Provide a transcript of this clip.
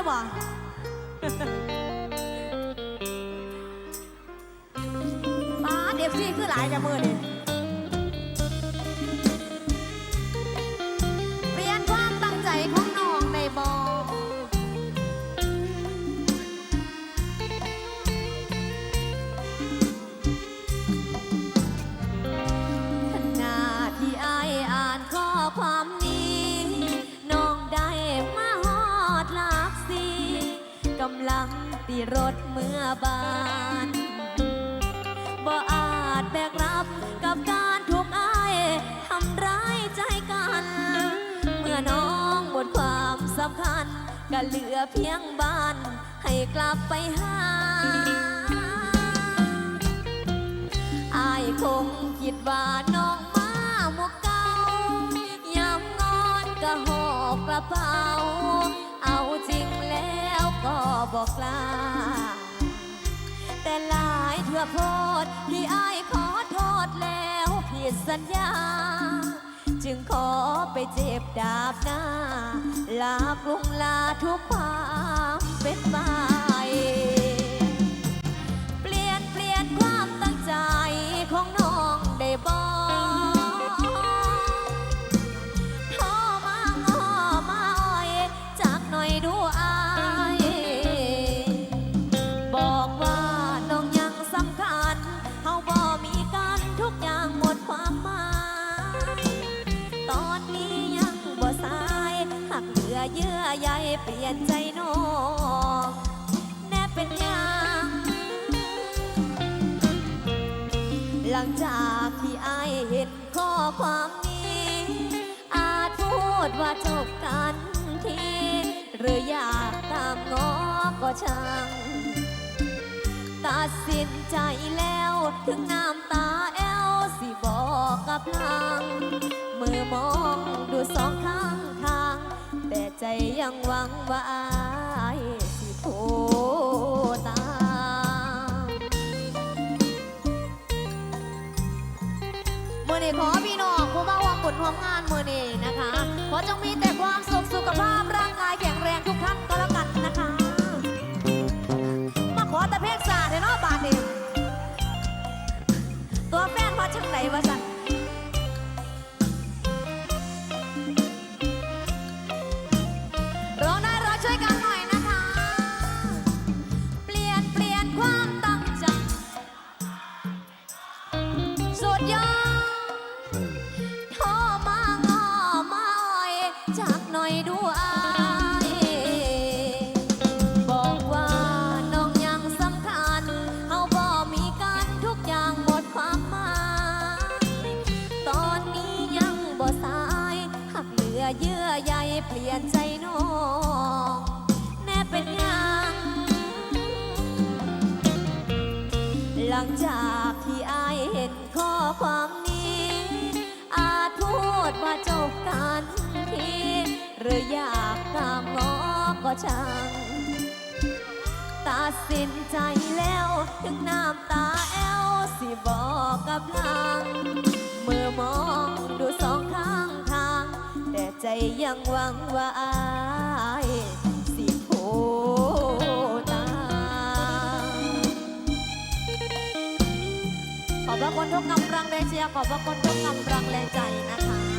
เนี่ยบ่ป้าเอฟซีคือหลายจะมือนี่ กำลังตีรถเมื่อบานบ่อาจแบกรับกับการถูกอายทำร้ายใจกัน เมื่อน้องหมดความสำคัญก็เหลือเพียงบ้าน ให้กลับไปหาอายคงคิดว่าน้องมาหมกเก่ายามงอนก็หอบกระเป๋าเอาจริง บอกกล้า แต่หลายเถื่อโพดที่อายขอโทษแล้วผิดสัญญา จึงขอไปเจ็บดาบหน้า ลากลุงลาทุกความ เปลี่ยนใจน้องแน่เป็นยังหลังจากที่อายเห็นข้อความนี้ อาจพูดว่าจบกันที หรืออยากตามง้อก็ช่างตัดสินใจแล้วถึงน้ำตาแอลสิบอกกับนางมือมองดูสองข้าง ใจยังหวังว่าอายสิโทรตามมือนี้ขอพี่น้องผู้มาหวังผลพร้อมงานมือนี้นะคะขอจงมีแต่ เยื่อใยเปลี่ยนใจน้องแน่เป็นยังหลังจากที่อายเห็นข้อความนี้ อาจพูดว่าจบกันทีหรืออยากตามง้อก็ช่างตัดสินใจแล้วถึงน้ำตาแอลสิบอกกับนา ยังหวังว่าอายสิโทรตาขอบพระคุณทุกกำลังแรงเชียร์ขอบพระคุณทุกกำลังแรงใจนะคะ